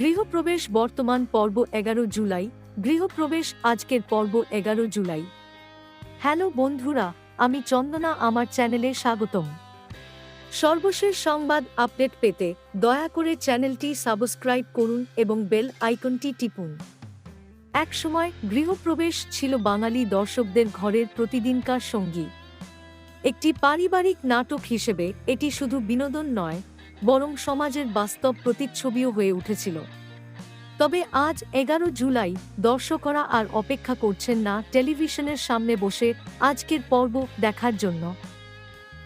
গৃহপ্রবেশ বর্তমান পর্ব এগারো জুলাই। গৃহপ্রবেশ আজকের পর্ব এগারো জুলাই। হ্যালো বন্ধুরা, আমি চন্দনা, আমার চ্যানেলে স্বাগতম। সর্বশেষ সংবাদ আপডেট পেতে দয়া করে চ্যানেলটি সাবস্ক্রাইব করুন এবং বেল আইকনটি টিপুন। একসময় গৃহপ্রবেশ ছিল বাঙালি দর্শকদের ঘরের প্রতিদিনকার সঙ্গী। একটি পারিবারিক নাটক হিসেবে এটি শুধু বিনোদন নয় বরং সমাজের বাস্তব প্রতিচ্ছবিও হয়ে উঠেছিল। তবে আজ এগারো জুলাই দর্শকরা আর অপেক্ষা করছেন না টেলিভিশনের সামনে বসে আজকের পর্ব দেখার জন্য।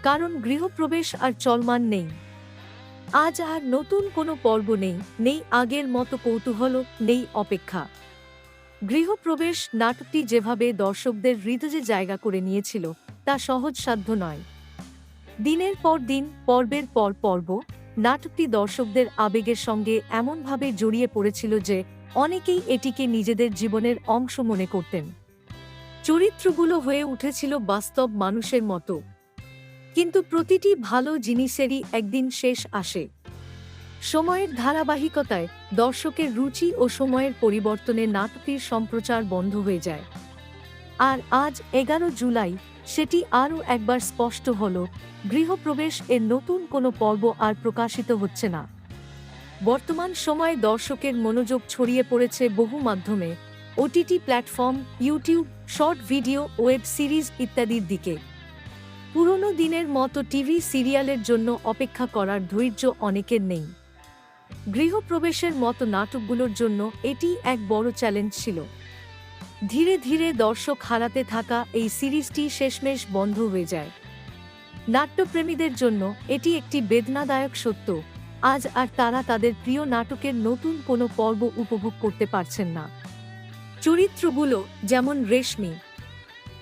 কারণ গৃহপ্রবেশ আর চলমান নেই। আজ আর নতুন কোনো পর্ব নেই নেই আগের মতো কৌতূহল, নেই অপেক্ষা। গৃহপ্রবেশ নাটকটি যেভাবে দর্শকদের হৃদয়ে জায়গা করে নিয়েছিল, তা সহজসাধ্য নয়। দিনের পর দিন, পর্বের পর পর্ব নাটকটি দর্শকদের আবেগের সঙ্গে এমনভাবে জড়িয়ে পড়েছিল যে অনেকেই এটিকে নিজেদের জীবনের অংশ মনে করতেন। চরিত্রগুলো হয়ে উঠেছিল বাস্তব মানুষের মতো। কিন্তু প্রতিটি ভালো জিনিসেরই একদিন শেষ আসে। সময়ের ধারাবাহিকতায় দর্শকের রুচি ও সময়ের পরিবর্তনে নাটকটির সম্প্রচার বন্ধ হয়ে যায়। আর আজ এগারো জুলাই সেটি আরও একবার স্পষ্ট হল, গৃহপ্রবেশ এর নতুন কোনো পর্ব আর প্রকাশিত হচ্ছে না। বর্তমান সময়ে দর্শকের মনোযোগ ছড়িয়ে পড়েছে বহু মাধ্যমে, OTT platform, YouTube, short video, web series ইত্যাদির দিকে। পুরনো দিনের মতো টিভি সিরিয়ালের জন্য অপেক্ষা করার ধৈর্য অনেকের নেই। গৃহপ্রবেশের মতো নাটকগুলোর জন্য এটি এক বড় চ্যালেঞ্জ ছিল। ধীরে ধীরে দর্শক হারাতে থাকা এই সিরিজটি শেষমেশ বন্ধ হয়ে যায়। নাট্যপ্রেমীদের জন্য এটি একটি বেদনাদায়ক সত্য। আজ আর তারা তাদের প্রিয় নাটকের নতুন কোনো পর্ব উপভোগ করতে পারছেন না। চরিত্রগুলো যেমন রেশমি